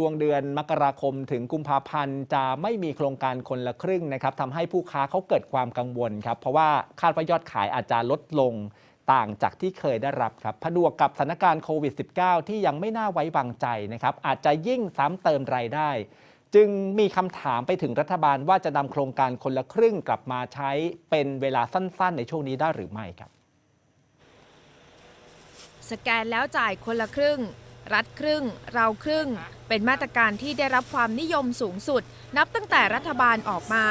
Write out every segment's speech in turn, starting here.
ช่วงเดือนมกราคมถึงกุมภาพันธ์จะไม่มีโครงการคนละครึ่งนะครับทำให้ผู้ค้าเขาเกิดความกังวลครับ เพราะว่าคาดว่ายอดขายอาจจะลดลงต่างจากที่เคยได้รับครับผนวกกับสถานการณ์โควิด -19 ที่ยังไม่น่าไว้วางใจนะครับ อาจจะยิ่งซ้ำเติมรายได้ จึงมีคำถามไปถึงรัฐบาลว่าจะนำโครงการคนละครึ่งกลับมาใช้เป็นเวลาสั้นๆ ในช่วงนี้ได้หรือไม่ครับ สแกนแล้วจ่ายคนละครึ่ง รัฐครึ่ง เราครึ่ง เป็นมาตรการที่ได้รับความนิยมสูงสุด นับตั้งแต่รัฐบาลออกมา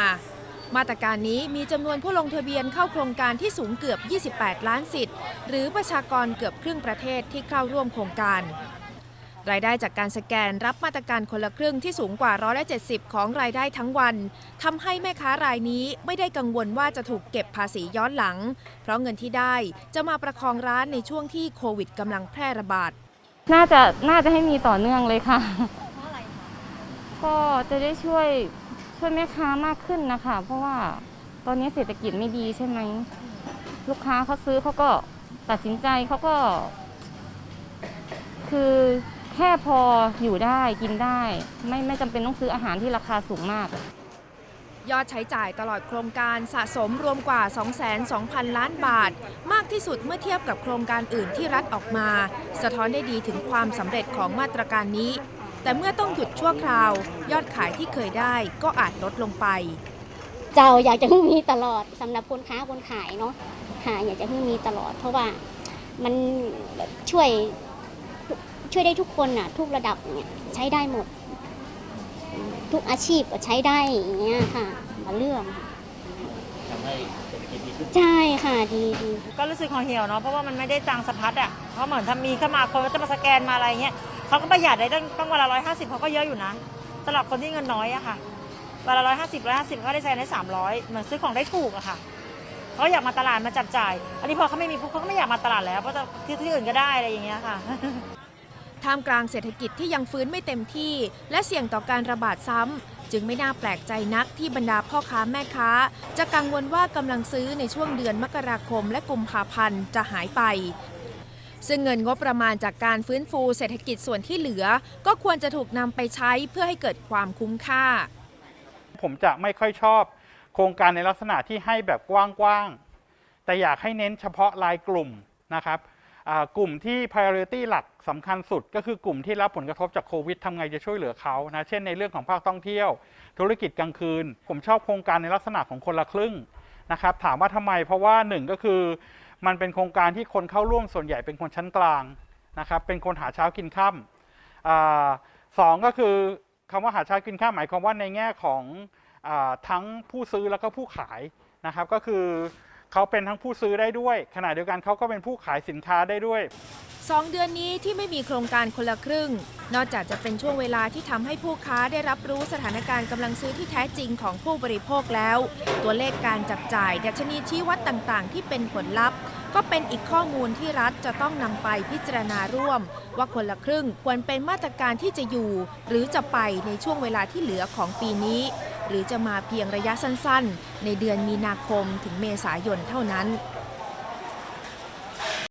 มาตรการนี้มีจำนวนผู้ลงทะเบียนเข้าโครงการที่สูงเกือบ 28 ล้านสิทธิ์ หรือประชากรเกือบครึ่งประเทศที่เข้าร่วมโครงการรายได้จากการสแกนรับมาตรการคนละครึ่งที่สูงกว่าร้อยละ70 ของรายได้ทั้งวันทำให้แม่ค้ารายนี้ไม่ได้กังวลว่าจะถูกเก็บภาษีย้อนหลัง เพราะเงินที่ได้จะมาประคองร้านในช่วงที่โควิดกำลังแพร่ระบาด น่าจะน่าจะให้มีต่อเนื่องเลยค่ะก็จะได้ช่วยช่วยแม่ค้ามากขึ้นนะคะ เพราะว่าตอนนี้เศรษฐกิจไม่ดีใช่ไหม ลูกค้าเขาซื้อเขาก็ตัดสินใจเขาก็ คือแค่พออยู่ได้กินได้ ไม่ไม่จำเป็นต้องซื้ออาหารที่ราคาสูงมาก ยอดใช้จ่ายตลอดโครงการสะสมรวมกว่า 22,000 ล้านบาท มากที่สุดเมื่อเทียบกับโครงการอื่นที่รัฐออกมา สะท้อนได้ดีถึงความสำเร็จของมาตรการนี้ แต่เมื่อต้องหยุดชั่วคราว ยอดขายที่เคยได้ก็อาจลดลงไป เจ้าอยากจะมีตลอดสำหรับคนค้าคนขายเนาะค่ะอยากจะมีตลอด เพราะว่ามันช่วยช่วยได้ทุกคนน่ะทุกระดับเนี่ยใช้ได้หมด ทุกอาชีพก็ใช้ได้อย่างเงี้ยค่ะมาเรื่องค่ะใช่ค่ะดีดีก็รู้สึกห่อเหี่ยวเนาะเพราะว่ามันไม่ได้ตังค์สะพัดอะเพราะเหมือนถ้ามีเข้ามาคนก็จะมาสแกนมาอะไรเงี้ยเขาก็ประหยัดได้ตั้งต้องวันละร้อยห้าสิบเขาก็เยอะอยู่นะสำหรับคนที่เงินน้อยอะค่ะวันละร้อยห้าสิบร้อยห้าสิบเขาได้ใช้ได้สามร้อยเหมือนซื้อของได้ถูกอะค่ะเขาอยากมาตลาดมาจับจ่าย อันนี้พอเขาไม่มีปุ๊บเขาก็ไม่อยากมาตลาดแล้วเพราะจะที่ที่อื่นก็ได้อะไรอย่างเงี้ยค่ะ ท่ามกลางเศรษฐกิจที่ยังฟื้นไม่เต็มที่ และเสี่ยงต่อการระบาดซ้ำ จึงไม่น่าแปลกใจนักที่บรรดาพ่อค้าแม่ค้า จะกังวลว่ากำลังซื้อในช่วงเดือนมกราคมและกุมภาพันธ์จะหายไปซึ่งเงินงบประมาณจากการฟื้นฟูเศรษฐกิจส่วนที่เหลือ ก็ควรจะถูกนำไปใช้เพื่อให้เกิดความคุ้มค่า ผมจะไม่ค่อยชอบ โครงการในลักษณะที่ให้แบบกว้างๆ แต่อยากให้เน้นเฉพาะรายกลุ่มนะครับ กลุ่มที่ priority หลักสำคัญสุด ก็คือกลุ่มที่รับผลกระทบจากโควิดทำไงจะช่วยเหลือเขานะ เช่นในเรื่องของภาคท่องเที่ยว ธุรกิจกลางคืน ผมชอบโครงการในลักษณะของคนละครึ่งนะครับ ถามว่าทำไม เพราะว่าหนึ่งก็คือมันเป็นโครงการที่คนเข้าร่วมส่วนใหญ่เป็นคนชั้นกลางนะครับ เป็นคนหาเช้ากินค่ำอ่าสองก็คือคำว่าหาเช้ากินค่ำหมายความว่าในแง่ของอทั้งผู้ซื้อแล้วก็ผู้ขายนะครับ ก็คือ เขาเป็นทั้งผู้ซื้อได้ด้วย ขณะเดียวกันเขาก็เป็นผู้ขายสินค้าได้ด้วยสองเดือนนี้ที่ไม่มีโครงการคนละครึ่ง นอกจากจะเป็นช่วงเวลาที่ทำให้ผู้ค้าได้รับรู้สถานการณ์กำลังซื้อที่แท้จริงของผู้บริโภคแล้ว ตัวเลขการจับจ่ายดัชนีชี้วัดต่างๆ ที่เป็นผลลัพธ์ ก็เป็นอีกข้อมูลที่รัฐจะต้องนำไปพิจารณาร่วม ว่าคนละครึ่งควรเป็นมาตรการที่จะอยู่ หรือจะไปในช่วงเวลาที่เหลือของปีนี้ หรือจะมาเพียงระยะสั้นๆ ในเดือนมีนาคมถึงเมษายนเท่านั้น